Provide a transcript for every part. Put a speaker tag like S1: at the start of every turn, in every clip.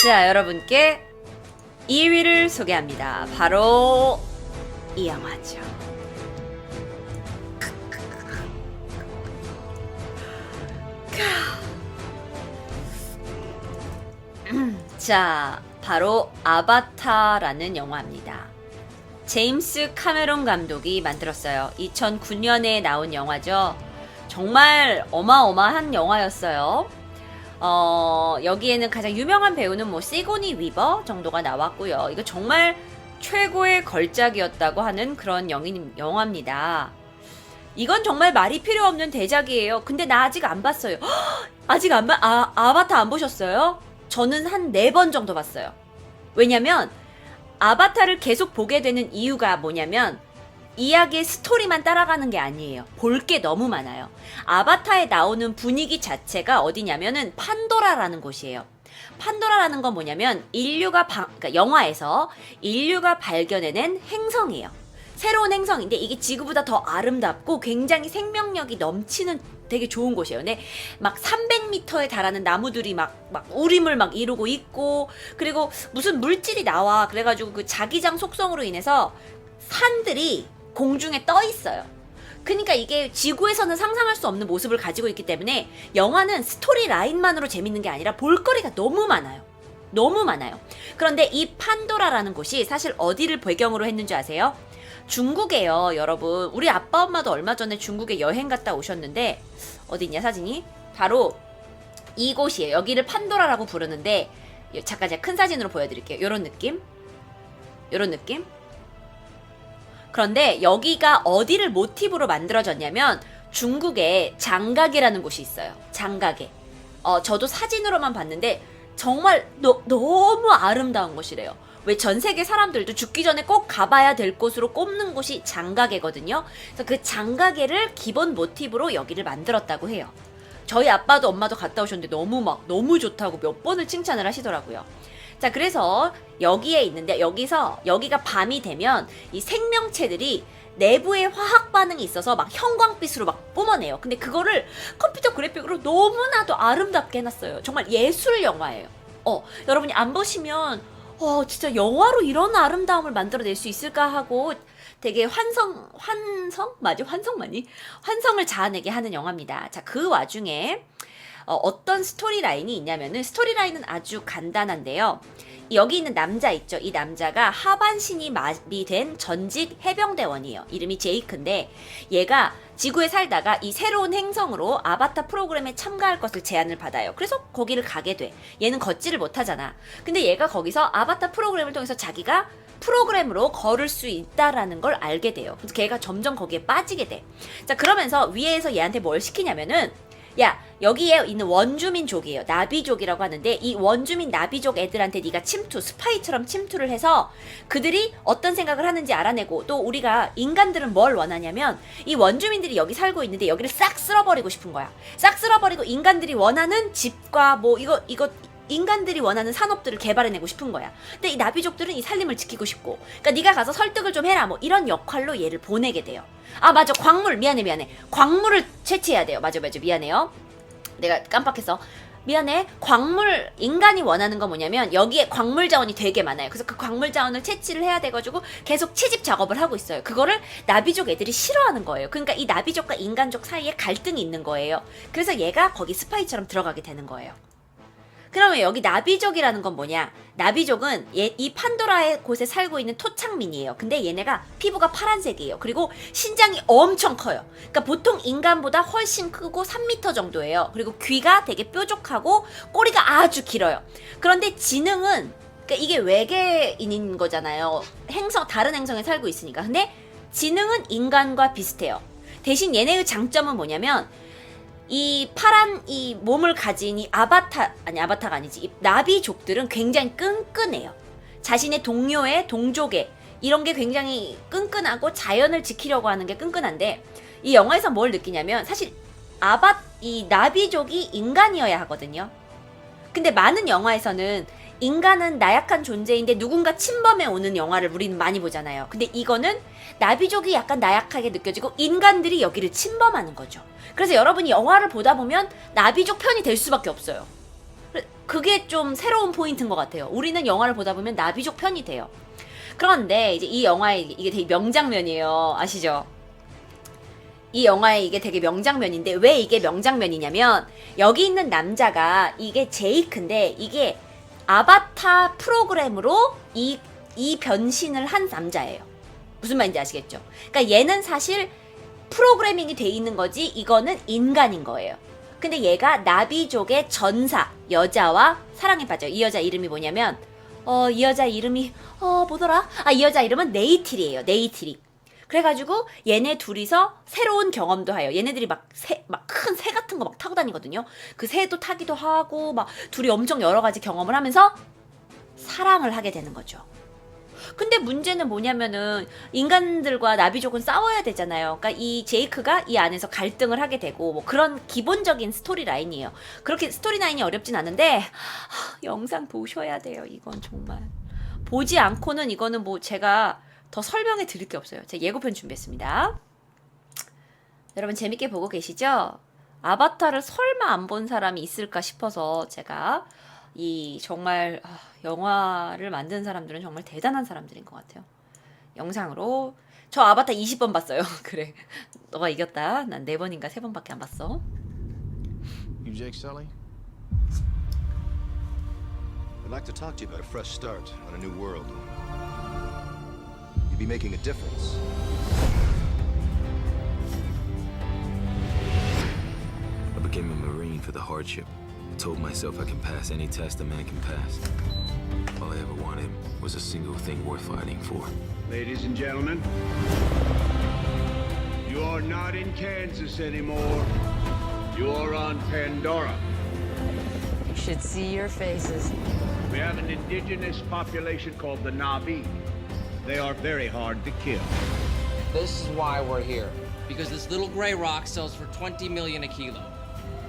S1: 자, 여러분께 2위를 소개합니다. 바로 이 영화죠. 음, 자, 바로 아바타라는 영화입니다. 제임스 카메론 감독이 만들었어요. 2009년에 나온 영화죠. 정말 어마어마한 영화였어요. 어, 여기에는 가장 유명한 배우는 뭐 시고니 위버 정도가 나왔고요. 이거 정말 최고의 걸작이었다고 하는 그런 영인, 영화입니다. 이건 정말 말이 필요 없는 대작이에요. 근데 나 아직 안 봤어요. 헉! 아직 안 봐, 아, 아바타 안 보셨어요? 저는 한 네 번 정도 봤어요. 왜냐면, 아바타를 계속 보게 되는 이유가 뭐냐면, 이야기의 스토리만 따라가는 게 아니에요. 볼 게 너무 많아요. 아바타에 나오는 분위기 자체가 어디냐면은 판도라라는 곳이에요. 판도라라는 건 뭐냐면 인류가 방, 그러니까 영화에서 인류가 발견해낸 행성이에요. 새로운 행성인데 이게 지구보다 더 아름답고 굉장히 생명력이 넘치는 되게 좋은 곳이에요. 근데 막 300m에 달하는 나무들이 막, 막 우림을 막 이루고 있고, 그리고 무슨 물질이 나와. 그래가지고 그 자기장 속성으로 인해서 산들이 공중에 떠 있어요. 그러니까 이게 지구에서는 상상할 수 없는 모습을 가지고 있기 때문에 영화는 스토리 라인만으로 재밌는 게 아니라 볼거리가 너무 많아요. 너무 많아요. 그런데 이 판도라라는 곳이 사실 어디를 배경으로 했는지 아세요? 중국에요, 여러분. 우리 아빠 엄마도 얼마 전에 중국에 여행 갔다 오셨는데 어디 있냐 사진이? 바로 이곳이에요. 여기를 판도라라고 부르는데 잠깐 제가 큰 사진으로 보여드릴게요. 요런 느낌? 요런 느낌? 그런데 여기가 어디를 모티브로 만들어졌냐면 중국에 장각이라는 곳이 있어요. 장각에. 어, 저도 사진으로만 봤는데 정말 너, 너무 아름다운 곳이래요. 왜 전 세계 사람들도 죽기 전에 꼭 가봐야 될 곳으로 꼽는 곳이 장가게거든요. 그래서 그 장가게를 기본 모티브로 여기를 만들었다고 해요. 저희 아빠도 엄마도 갔다 오셨는데 너무 막 너무 좋다고 몇 번을 칭찬을 하시더라고요. 자, 그래서 여기에 있는데 여기서 여기가 밤이 되면 이 생명체들이 내부에 화학 반응이 있어서 막 형광빛으로 막 뿜어내요. 근데 그거를 컴퓨터 그래픽으로 너무나도 아름답게 해놨어요. 정말 예술 영화예요. 어, 여러분이 안 보시면 어, 진짜 영화로 이런 아름다움을 만들어낼 수 있을까 하고 되게 환성, 환성? 맞아? 환성만이? 환성을 자아내게 하는 영화입니다. 자, 그 와중에 어, 어 떤 스토리 라인이 있냐면은 스토리 라인은 아주 간단한데요. 여기 있는 남자 있죠? 이 남자가 하반신이 마비된 전직 해병대원이에요. 이름이 제이크인데 얘가 지구에 살다가 이 새로운 행성으로 아바타 프로그램에 참가할 것을 제안을 받아요. 그래서 거기를 가게 돼. 얘는 걷지를 못하잖아. 근데 얘가 거기서 아바타 프로그램을 통해서 자기가 프로그램으로 걸을 수 있다라는 걸 알게 돼요. 그래서 걔가 점점 거기에 빠지게 돼. 자, 그러면서 위에서 얘한테 뭘 시키냐면은 야 여기에 있는 원주민족이에요. 나비족이라고 하는데 이 원주민 나비족 애들한테 네가 침투 스파이처럼 침투를 해서 그들이 어떤 생각을 하는지 알아내고 또 우리가 인간들은 뭘 원하냐면 이 원주민들이 여기 살고 있는데 여기를 싹 쓸어버리고 싶은 거야. 싹 쓸어버리고 인간들이 원하는 집과 뭐 이거 이거 인간들이 원하는 산업들을 개발해내고 싶은 거야. 근데 이 나비족들은 이 살림을 지키고 싶고, 그러니까 네가 가서 설득을 좀 해라. 뭐 이런 역할로 얘를 보내게 돼요. 아 맞아, 광물 미안해 미안해. 광물을 채취해야 돼요. 맞아 맞아 미안해요. 내가 깜빡했어. 미안해. 광물 인간이 원하는 건 뭐냐면 여기에 광물 자원이 되게 많아요. 그래서 그 광물 자원을 채취를 해야 돼 가지고 계속 채집 작업을 하고 있어요. 그거를 나비족 애들이 싫어하는 거예요. 그러니까 이 나비족과 인간족 사이에 갈등이 있는 거예요. 그래서 얘가 거기 스파이처럼 들어가게 되는 거예요. 그러면 여기 나비족이라는 건 뭐냐? 나비족은 얘, 이 판도라의 곳에 살고 있는 토착민이에요. 근데 얘네가 피부가 파란색이에요. 그리고 신장이 엄청 커요. 그러니까 보통 인간보다 훨씬 크고 3m 정도예요. 그리고 귀가 되게 뾰족하고 꼬리가 아주 길어요. 그런데 지능은 그러니까 이게 외계인인 거잖아요. 행성 다른 행성에 살고 있으니까. 근데 지능은 인간과 비슷해요. 대신 얘네의 장점은 뭐냐면 이 파란 이 몸을 가진 이 아바타 아니 아바타가 아니지 이 나비족들은 굉장히 끈끈해요. 자신의 동료의 동족의 이런 게 굉장히 끈끈하고 자연을 지키려고 하는 게 끈끈한데 이 영화에서 뭘 느끼냐면 사실 아바 이 나비족이 인간이어야 하거든요. 근데 많은 영화에서는 인간은 나약한 존재인데 누군가 침범해 오는 영화를 우리는 많이 보잖아요. 근데 이거는 나비족이 약간 나약하게 느껴지고 인간들이 여기를 침범하는 거죠. 그래서 여러분이 영화를 보다 보면 나비족 편이 될 수밖에 없어요. 그게 좀 새로운 포인트인 것 같아요. 우리는 영화를 보다 보면 나비족 편이 돼요. 그런데 이제 이 영화의 이게 되게 명장면이에요. 아시죠? 이 영화에 이게 되게 명장면인데 왜 이게 명장면이냐면 여기 있는 남자가 이게 제이크인데 이게 아바타 프로그램으로 이, 이 변신을 한 남자예요. 무슨 말인지 아시겠죠? 그러니까 얘는 사실 프로그래밍이 돼 있는 거지 이거는 인간인 거예요. 근데 얘가 나비족의 전사 여자와 사랑에 빠져요. 이 여자 이름이 뭐냐면 어 이 여자 이름이 어 뭐더라? 아 이 여자 이름은 네이트리예요. 네이트리. 그래가지고 얘네 둘이서 새로운 경험도 해요. 얘네들이 막 새 막 큰 새 같은 거 막 타고 다니거든요. 그 새도 타기도 하고 막 둘이 엄청 여러 가지 경험을 하면서 사랑을 하게 되는 거죠. 근데 문제는 뭐냐면은 인간들과 나비족은 싸워야 되잖아요. 그러니까 이 제이크가 이 안에서 갈등을 하게 되고 뭐 그런 기본적인 스토리 라인이에요. 그렇게 스토리 라인이 어렵진 않은데 하, 영상 보셔야 돼요. 이건 정말 보지 않고는 이거는 뭐 제가 더 설명해 드릴 게 없어요. 제가 예고편 준비했습니다. 여러분 재밌게 보고 계시죠? 아바타를 설마 안 본 사람이 있을까 싶어서 제가 이 정말 아, 영화를 만든 사람들은 정말 대단한 사람들인 것 같아요. 영상으로 저 아바타 20번 봤어요. 그래. 너가 이겼다. 난 4번인가 3번밖에 안 봤어.
S2: You Jake Sully?
S3: I'd like to talk to you about a fresh start on a new world. You'd be making a difference.
S4: I became a Marine for the hardship. I told myself I can pass any test a man can pass. All I ever wanted was a single thing worth fighting for.
S5: Ladies and gentlemen, you are not in Kansas anymore. You are on Pandora.
S6: You should see your faces.
S5: We have an indigenous population called the Navi. They are very hard to kill.
S7: This is why we're here. Because this little gray rock sells for 20 million a kilo.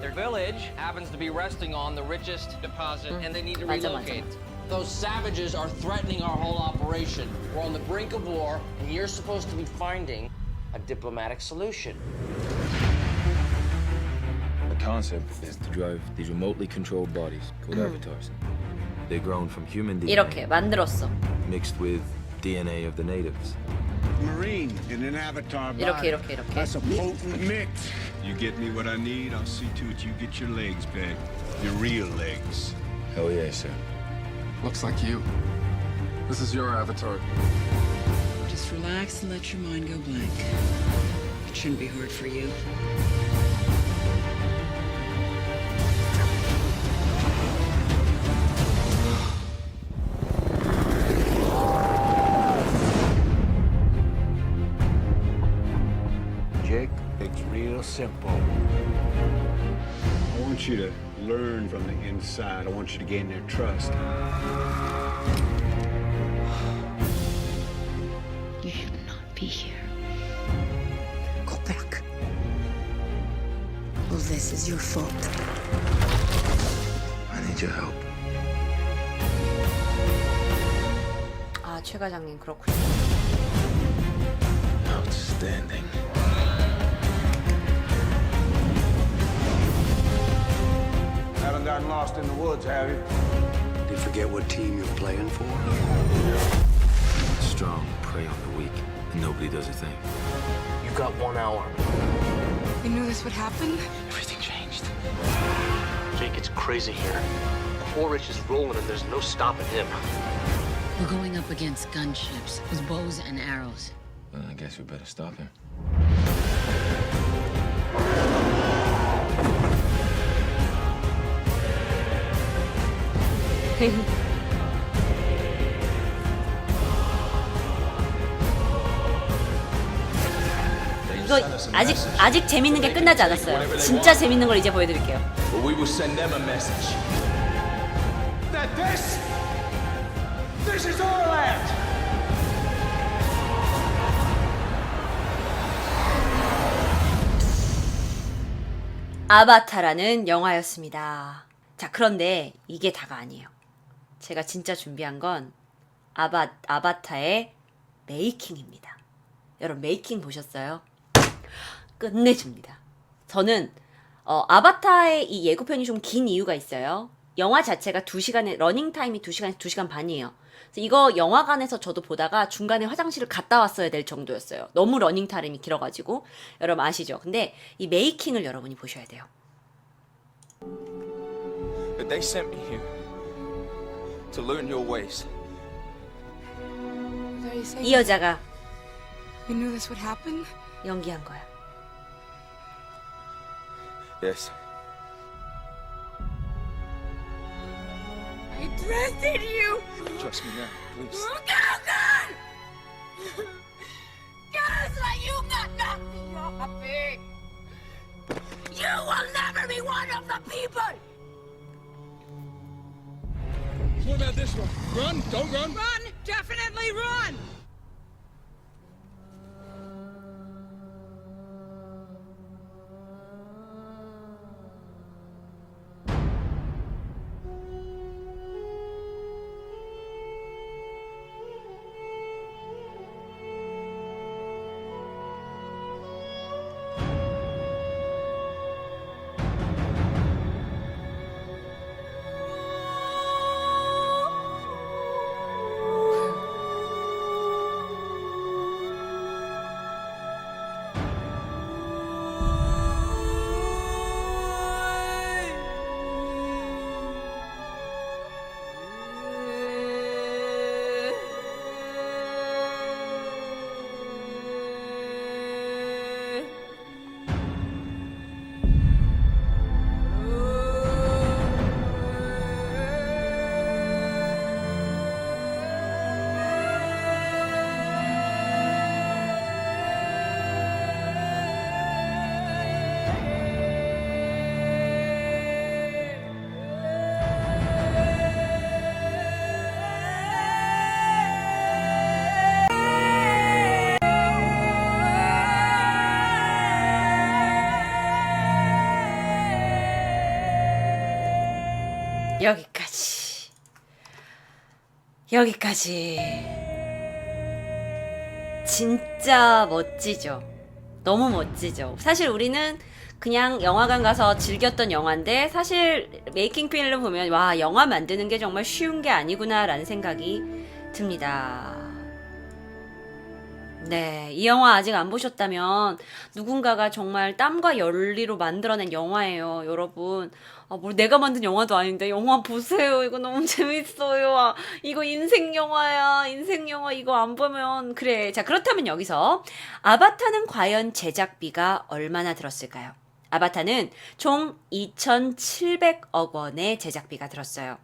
S7: Their village happens to be resting on the richest deposit and they need to
S1: 맞아,
S7: relocate. Those savages are threatening our whole operation. We're on the brink of war, and you're supposed to be finding a diplomatic solution.
S4: The concept is to drive these remotely controlled bodies called avatars. They're grown from human DNA
S1: 이렇게 만들었어.
S4: mixed with DNA of the natives.
S5: Marine in an avatar body.
S1: It okay, it okay, it okay.
S5: That's a potent mix. You get me what I need, I'll see to it you get your legs back. Your real legs.
S4: Hell yeah, sir.
S2: Looks like you. This is your avatar.
S6: Just relax and let your mind go blank. It shouldn't be hard for you.
S5: simple. I want you to learn from the inside. I want you to gain their trust.
S6: You should not be here. Go back. All this is your fault.
S4: I need your help.
S1: 아, 최 과장님 그렇군요.
S4: Outstanding.
S5: Lost in the woods, have you?
S3: Did you forget what team you're playing for?
S4: Strong prey on the weak, and nobody does a thing.
S7: You've got one hour.
S8: You knew this would happen?
S9: Everything changed. Jake, it's crazy here. Quaritch is rolling and there's no stopping him.
S10: We're going up against gunships with bows and arrows.
S4: Well, I guess we better stop him.
S1: 이거 아직 아직 재밌는 게 끝나지 않았어요. 진짜 재밌는 걸 이제 보여드릴게요.
S4: But we will send them a message.
S5: That this, this is our land.
S1: 아바타라는 영화였습니다. 자, 그런데 이게 다가 아니에요. 제가 진짜 준비한 건 아바, 아바타의 메이킹입니다. 여러분, 메이킹 보셨어요? 끝내줍니다. 저는, 어, 아바타의 이 예고편이 좀 긴 이유가 있어요. 영화 자체가 2시간에 러닝 타임이 2시간에서 2시간 반이에요. 이거 영화관에서 저도 보다가 중간에 화장실을 갔다 왔어야 될 정도였어요. 너무 러닝 타임이 길어 가지고 여러분 아시죠? 근데 이 메이킹을 여러분이 보셔야 돼요.
S11: They sent me here to learn your ways.
S8: Did you say
S1: 이 여자가
S8: you knew this would happen?
S1: 연기한 거야.
S11: Yes.
S8: I trusted you!
S11: Trust me now, please.
S8: Guess what? You got nothing wrong with me! You will never be one of the people!
S5: About this one? Run! Don't run!
S8: Run! Definitely run!
S1: 여기까지. 여기까지. 진짜 멋지죠. 너무 멋지죠. 사실 우리는 그냥 영화관 가서 즐겼던 영화인데 사실 메이킹 필름 보면 와 영화 만드는 게 정말 쉬운 게 아니구나라는 생각이 듭니다. 네, 이 영화 아직 안 보셨다면 누군가가 정말 땀과 열리로 만들어낸 영화예요, 여러분. 아, 뭐 내가 만든 영화도 아닌데 영화 보세요. 이거 너무 재밌어요. 아, 이거 인생 영화야. 인생 영화 이거 안 보면 그래. 자, 그렇다면 여기서 아바타는 과연 제작비가 얼마나 들었을까요? 아바타는 총 2,700억 원의 제작비가 들었어요.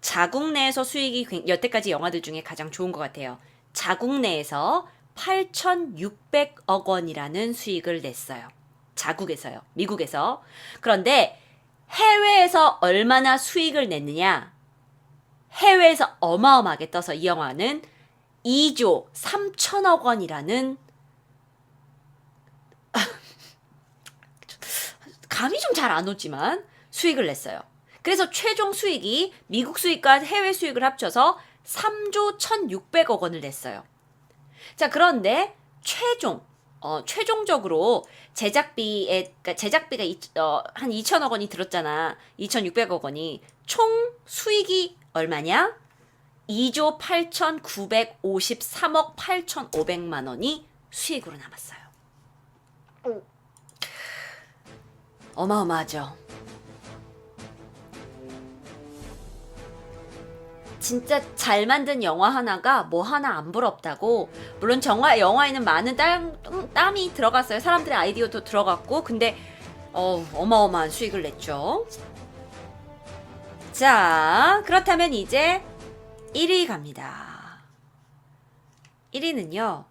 S1: 자국 내에서 수익이 굉- 여태까지 영화들 중에 가장 좋은 것 같아요. 자국 내에서 8,600억 원이라는 수익을 냈어요. 자국에서요. 미국에서. 그런데 해외에서 얼마나 수익을 냈느냐? 해외에서 어마어마하게 떠서 이 영화는 2조 3천억 원이라는 감이 좀 잘 안 오지만 수익을 냈어요. 그래서 최종 수익이 미국 수익과 해외 수익을 합쳐서 3조 1,600억 원을 냈어요. 자, 그런데 최종 어, 최종적으로 제작비에 그러니까 제작비가 이, 어, 한 2천억 원이 들었잖아. 2,600억 원이 총 수익이 얼마냐? 2조 8,953억 8,500만 원이 수익으로 남았어요. 어마어마하죠. 진짜 잘 만든 영화 하나가 뭐 하나 안 부럽다고. 물론 정화 영화에는 많은 땀, 땀이 들어갔어요. 사람들의 아이디어도 들어갔고, 근데 어, 어마어마한 수익을 냈죠. 자, 그렇다면 이제 1위 갑니다. 1위는요.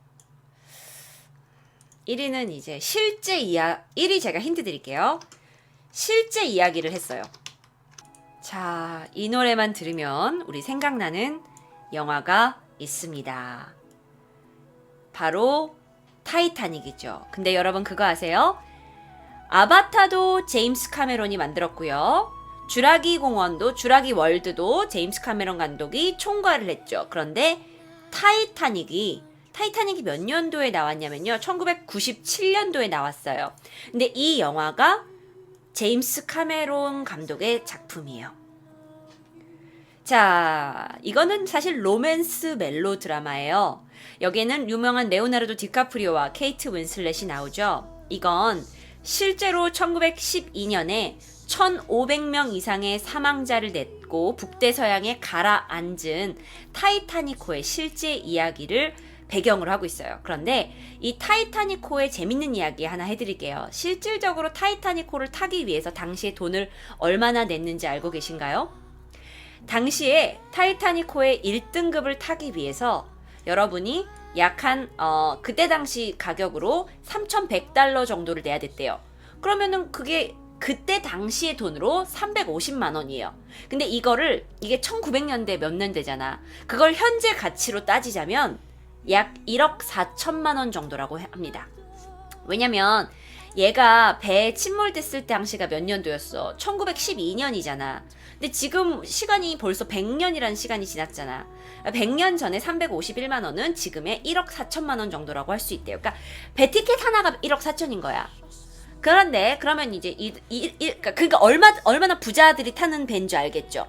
S1: 1위는 이제 실제 이야 1위 제가 힌트 드릴게요. 실제 이야기를 했어요. 자, 이 노래만 들으면 우리 생각나는 영화가 있습니다. 바로 타이타닉이죠. 근데 여러분 그거 아세요? 아바타도 제임스 카메론이 만들었고요. 주라기 공원도 주라기 월드도 제임스 카메론 감독이 총괄을 했죠. 그런데 타이타닉이 타이타닉이 몇 년도에 나왔냐면요. 1997년도에 나왔어요. 근데 이 영화가 제임스 카메론 감독의 작품이에요. 자, 이거는 사실 로맨스 멜로 드라마예요. 여기에는 유명한 레오나르도 디카프리오와 케이트 윈슬렛이 나오죠. 이건 실제로 1912년에 1,500명 이상의 사망자를 냈고 북대서양에 가라앉은 타이타니코의 실제 이야기를 배경으로 하고 있어요. 그런데 이 타이타니코의 재밌는 이야기 하나 해드릴게요. 실질적으로 타이타니코를 타기 위해서 당시에 돈을 얼마나 냈는지 알고 계신가요? 당시에 타이타니코의 1등급을 타기 위해서 여러분이 약한 어, 그때 당시 가격으로 3,100달러 정도를 내야 됐대요. 그러면은 그게 그때 당시의 돈으로 350만 원이에요. 근데 이거를 이게 1900년대 몇 년대잖아. 그걸 현재 가치로 따지자면 약 1억 4천만 원 정도라고 합니다. 왜냐면 얘가 배에 침몰됐을 때 당시가 몇 년도였어? 1912년이잖아. 근데 지금 시간이 벌써 100년이라는 시간이 지났잖아. 100년 전에 351만 원은 지금의 1억 4천만 원 정도라고 할 수 있대요. 그러니까 배 티켓 하나가 1억 4천인 거야. 그런데 그러면 이제 이, 이, 이 그러니까 그러니까 얼마 얼마나 부자들이 타는 배인 줄 알겠죠.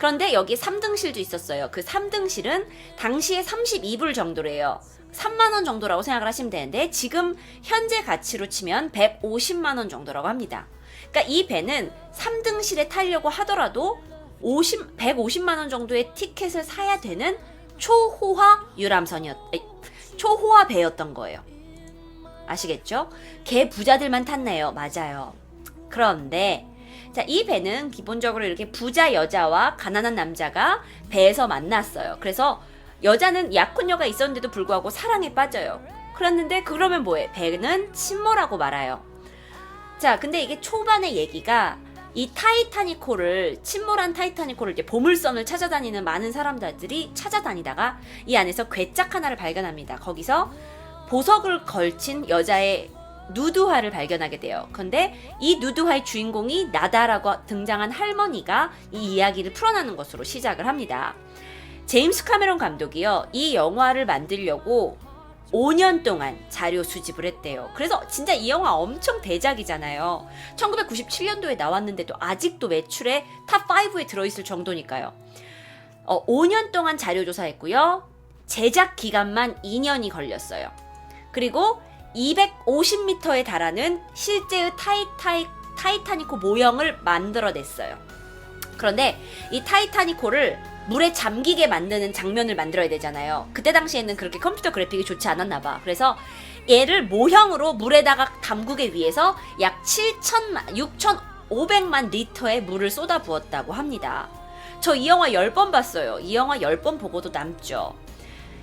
S1: 그런데 여기 3등실도 있었어요. 그 3등실은 당시에 32불 정도래요. 3만 원 정도라고 생각을 하시면 되는데 지금 현재 가치로 치면 150만 원 정도라고 합니다. 그러니까 이 배는 3등실에 타려고 하더라도 50 150만 원 정도의 티켓을 사야 되는 초호화 유람선이었 초호화 배였던 거예요. 아시겠죠? 개 부자들만 탔네요. 맞아요. 그런데 자, 이 배는 기본적으로 이렇게 부자 여자와 가난한 남자가 배에서 만났어요. 그래서 여자는 약혼녀가 있었는데도 불구하고 사랑에 빠져요. 그랬는데 그러면 뭐해? 배는 침몰하고 말아요. 자, 근데 이게 초반의 얘기가 이 타이타니코를 침몰한 타이타니코를 이제 보물선을 찾아다니는 많은 사람들이 찾아다니다가 이 안에서 괴짝 하나를 발견합니다. 거기서 보석을 걸친 여자의 누드화를 발견하게 돼요. 근데 이 누드화의 주인공이 나다라고 등장한 할머니가 이 이야기를 풀어나는 것으로 시작을 합니다. 제임스 카메론 감독이요. 이 영화를 만들려고 5년 동안 자료 수집을 했대요. 그래서 진짜 이 영화 엄청 대작이잖아요. 1997년도에 나왔는데도 아직도 매출에 탑5에 들어있을 정도니까요. 어, 5년 동안 자료 조사했고요. 제작 기간만 2년이 걸렸어요. 그리고 250m에 달하는 실제의 타이타이, 타이타니코 모형을 만들어냈어요. 그런데 이 타이타니코를 물에 잠기게 만드는 장면을 만들어야 되잖아요. 그때 당시에는 그렇게 컴퓨터 그래픽이 좋지 않았나 봐. 그래서 얘를 모형으로 물에다가 담그기 위해서 약 7천만, 6,500만 리터의 물을 쏟아 부었다고 합니다. 저 이 영화 10번 봤어요. 이 영화 10번 보고도 남죠.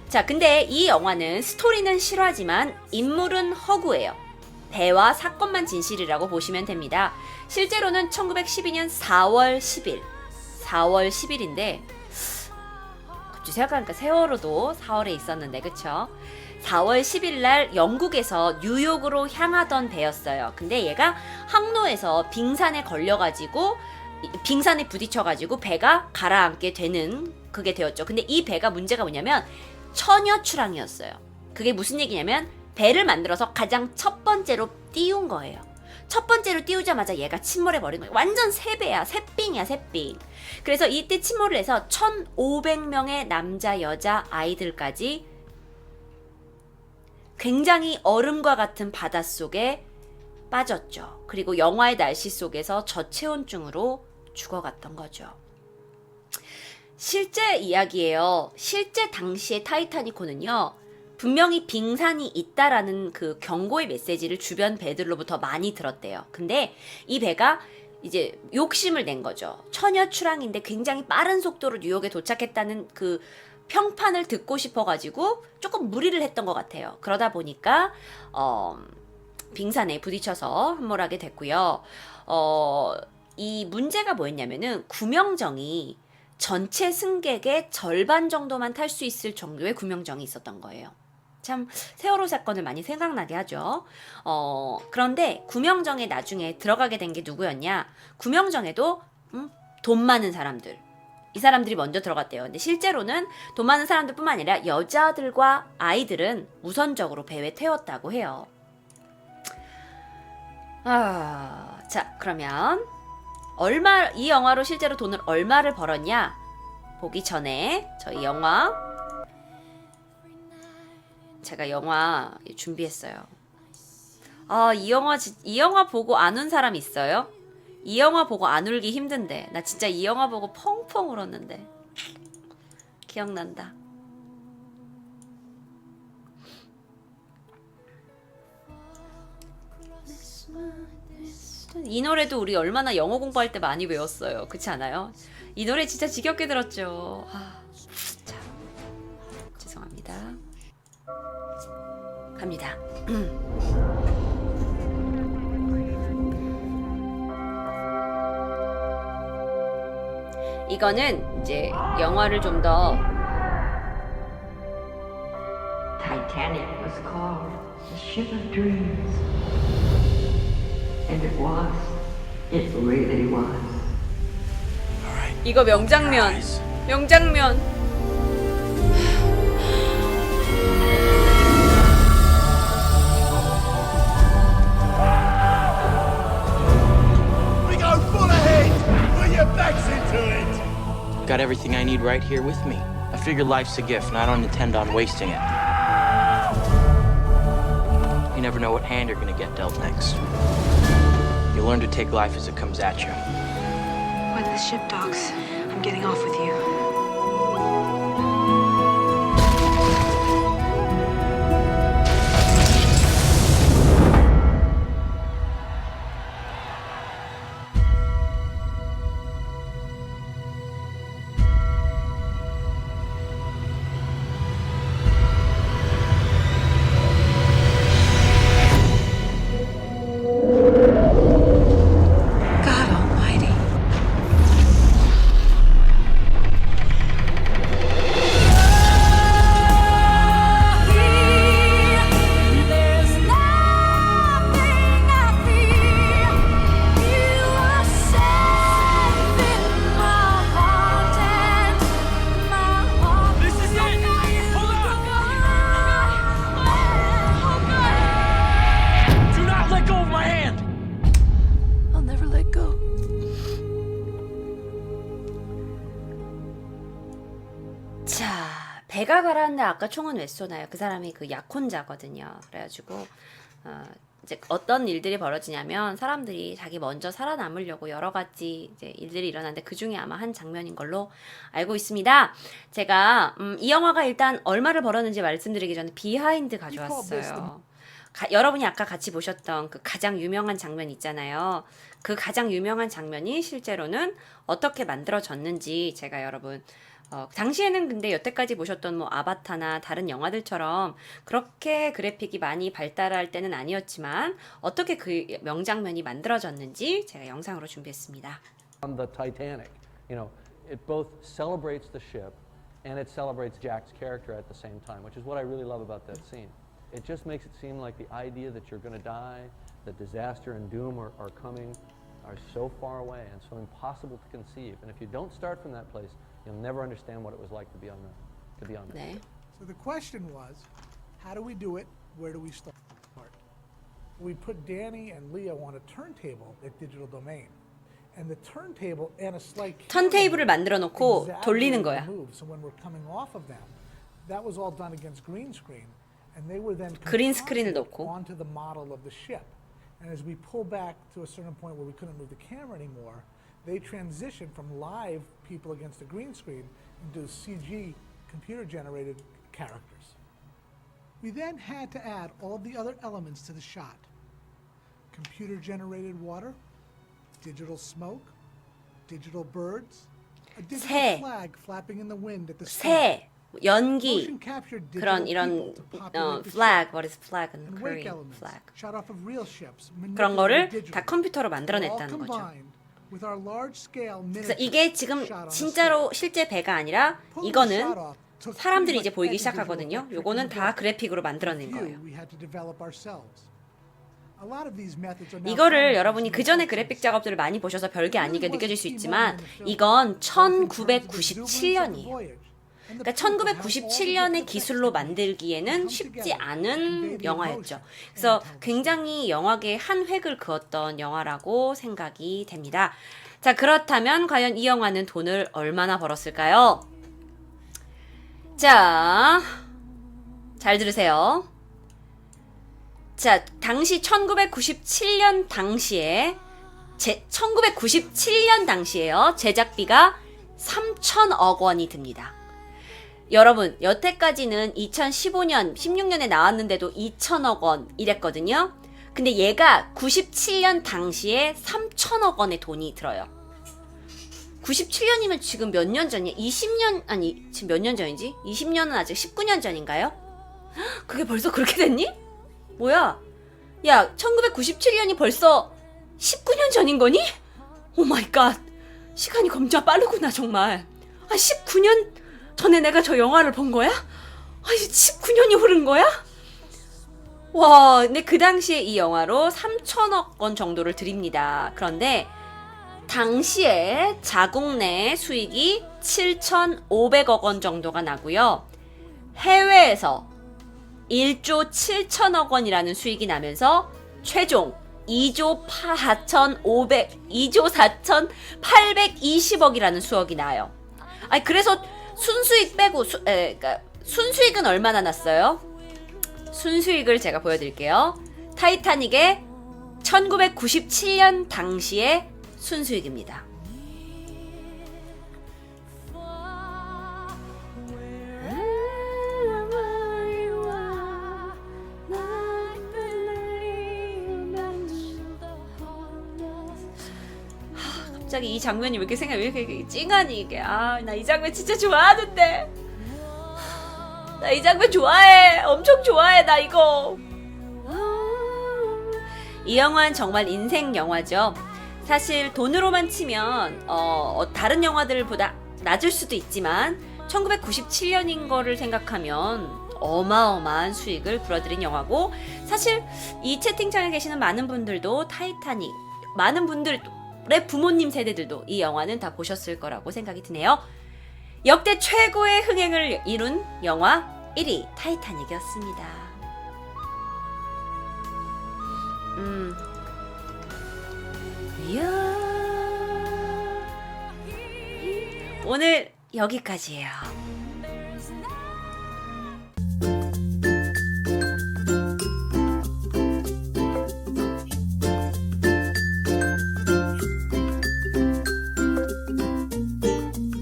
S1: 자, 근데 이 영화는 스토리는 실화지만 인물은 허구예요. 배와 사건만 진실이라고 보시면 됩니다. 실제로는 1912년 4월 10일, 4월 10일인데 갑자기 생각하니까 세월호도 4월에 있었는데 그쵸? 4월 10일 날 영국에서 뉴욕으로 향하던 배였어요. 근데 얘가 항로에서 빙산에 걸려가지고 이- 빙산에 부딪혀가지고 배가 가라앉게 되는 그게 되었죠. 근데 이 배가 문제가 뭐냐면 처녀 출항이었어요. 그게 무슨 얘기냐면 배를 만들어서 가장 첫 번째로 띄운 거예요. 첫 번째로 띄우자마자 얘가 침몰해 버린 거예요. 완전 새배야, 새삥이야, 새삥. 그래서 이때 침몰을 해서 1,500명의 남자, 여자, 아이들까지 굉장히 얼음과 같은 바닷속에 빠졌죠. 그리고 영화의 날씨 속에서 저체온증으로 죽어갔던 거죠. 실제 이야기예요. 실제 당시의 타이타니코는요. 분명히 빙산이 있다라는 그 경고의 메시지를 주변 배들로부터 많이 들었대요. 근데 이 배가 이제 욕심을 낸 거죠. 처녀 출항인데 굉장히 빠른 속도로 뉴욕에 도착했다는 그 평판을 듣고 싶어가지고 조금 무리를 했던 것 같아요. 그러다 보니까 어, 빙산에 부딪혀서 함몰하게 됐고요. 어, 이 문제가 뭐였냐면은 구명정이 전체 승객의 절반 정도만 탈 수 있을 정도의 구명정이 있었던 거예요. 참 세월호 사건을 많이 생각나게 하죠. 어, 그런데 구명정에 나중에 들어가게 된 게 누구였냐? 구명정에도 음, 돈 많은 사람들. 이 사람들이 먼저 들어갔대요. 근데 실제로는 돈 많은 사람들뿐만 아니라 여자들과 아이들은 우선적으로 배에 태웠다고 해요. 아, 자, 그러면 얼마 이 영화로 실제로 돈을 얼마를 벌었냐? 보기 전에 저희 영화 제가 영화 준비했어요. 아, 이 영화 지- 이 영화 보고 안 운 사람 있어요? 이 영화 보고 안 울기 힘든데. 나 진짜 이 영화 보고 펑펑 울었는데. 기억난다. 이 노래도 우리 얼마나 영어 공부할 때 많이 외웠어요. 그렇지 않아요? 이 노래 진짜 지겹게 들었죠. 아, 자, 죄송합니다. 갑니다. 이거는 이제 영화를 좀 더
S12: Titanic was called the ship of dreams. And it was. It really was.
S1: 이거 명장면. 명장면.
S11: We go full ahead! Put your backs into it!
S9: Got everything I need right here with me. I figure life's a gift, and I don't intend on wasting it. You never know what hand you're gonna get dealt next. Learn to take life as it comes at you.
S12: When the ship docks, I'm getting off with you.
S1: 배가 가라앉는데 아까 총은 왜 쏘나요? 그 사람이 그 약혼자거든요. 그래가지고 어, 이제 어떤 일들이 벌어지냐면 사람들이 자기 먼저 살아남으려고 여러 가지 이제 일들이 일어나는데 그 중에 아마 한 장면인 걸로 알고 있습니다. 제가 음, 이 영화가 일단 얼마를 벌었는지 말씀드리기 전에 비하인드 가져왔어요. 가- 여러분이 아까 같이 보셨던 그 가장 유명한 장면 있잖아요. 그 가장 유명한 장면이 실제로는 어떻게 만들어졌는지 제가 여러분 어, 당시에는 근데 여태까지 보셨던 뭐 아바타나 다른 영화들처럼 그렇게 그래픽이 많이 발달할 때는 아니었지만 어떻게 그 명장면이 만들어졌는지 제가 영상으로 준비했습니다.
S13: on the Titanic. You know, it both celebrates the ship and it celebrates Jack's character at the same time, which is what I really love about that scene. It just makes it seem like the idea that you're going to die, that disaster and doom are, are coming, are so far away and so impossible to conceive. And if you don't start from that place, you'll never understand what it was like to be on the to be on the
S1: 네.
S14: So the question was, how do we do it? Where do we start? We put Danny and Leo on a turntable at Digital Domain. And the turntable and a slight
S1: 턴테이블을 만들어 놓고
S14: exaggerate
S1: 돌리는
S14: the
S1: 거야.
S14: moves. So when we're coming off of them, that was all done against green screen, and they were then
S1: 그린 스크린을
S14: composited
S1: 놓고.
S14: onto the model of the ship. And as we pull back to a certain point where we couldn't move the camera anymore, they transitioned from live people against the green screen into CG computer generated characters. We then had to add all the other elements to the shot computer generated water, digital smoke, digital birds, a digital
S1: 새.
S14: flag flapping in the wind at the
S1: 새, 연기,
S14: Motion captured digital
S1: 그런 이런
S14: people to
S1: 어,
S14: populate the
S1: flag,
S14: ship.
S1: what is flag in
S14: and wake
S1: Korean?
S14: elements
S1: flag.
S14: shot off of real ships,
S1: 그런 거를
S14: manipulated
S1: 다
S14: digitally.
S1: 컴퓨터로
S14: All
S1: 만들어냈다는 거죠.
S14: combined with our large-scale
S1: 그래서 이게 지금 진짜로 실제 배가 아니라 이거는 사람들이 이제 보이기 시작하거든요. 요거는 다. 그래픽으로 만들어낸 거예요. 이거를 여러분이 그 전에. 그래픽 작업들을 많이 보셔서 별게 아니게 느껴질 수 있지만 이건
S14: both in terms of the exuberance of the
S1: 1997년이에요. 그러니까
S14: proof of how all the
S1: 1997년의
S14: different
S1: 기술로 만들기에는 쉽지 않은 영화였죠. 그래서. 굉장히 영화계의 한 획을 그었던 영화라고 생각이 됩니다. 자, 그렇다면 과연 이 영화는 돈을 얼마나 벌었을까요? 자, 잘 들으세요. 자, 당시 1997년 당시에 제 1997년 당시에요. 제작비가 3천억 원이 듭니다. 여러분, 여태까지는 2015년, 16년에 나왔는데도 2천억 원 이랬거든요. 근데 얘가 97년 당시에 3천억 원의 돈이 들어요. 97년이면 지금 몇 년 전이야? 20년, 아니, 지금 몇 년 전이지? 20년은 아직 19년 전인가요? 헉, 그게 벌써 그렇게 됐니? 뭐야? 야, 1997년이 벌써 19년 전인 거니? 오 마이 갓. 시간이 검자 빠르구나, 정말. 아, 19년 전에 내가 저 영화를 본 거야? 아, 19년이 흐른 거야? 와, 근데 그 당시에 이 영화로 3천억 원 정도를 드립니다. 그런데 당시에 자국 내 수익이 7,500억 원 정도가 나고요. 해외에서 1조 7천억 원이라는 수익이 나면서 최종 2조 4,500, 2조 4,820억이라는 수억이 나요. 아니 그래서 순수익 빼고 수, 에, 그러니까 순수익은 얼마나 났어요? 순수익을 제가 보여드릴게요. 타이타닉의 1997년 당시의 순수익입니다. 갑자기 이 장면이 왜 이렇게 생각이 왜 이렇게 찡하니 이게. 아 나 이 장면 진짜 좋아하는데. 나 이 장면 좋아해. 엄청 좋아해 나 이거. 이 영화는 정말 인생 영화죠. 사실 돈으로만 치면 어, 어, 다른 영화들보다 낮을 수도 있지만 1997년인 거를 생각하면 어마어마한 수익을 불어들인 영화고 사실 이 채팅창에 계시는 많은 분들도 타이타닉 많은 분들 의 부모님 세대들도 이 영화는 다 보셨을 거라고 생각이 드네요. 역대 최고의 흥행을 이룬 영화 1위 타이타닉이었습니다. 음. 오늘 여기까지예요.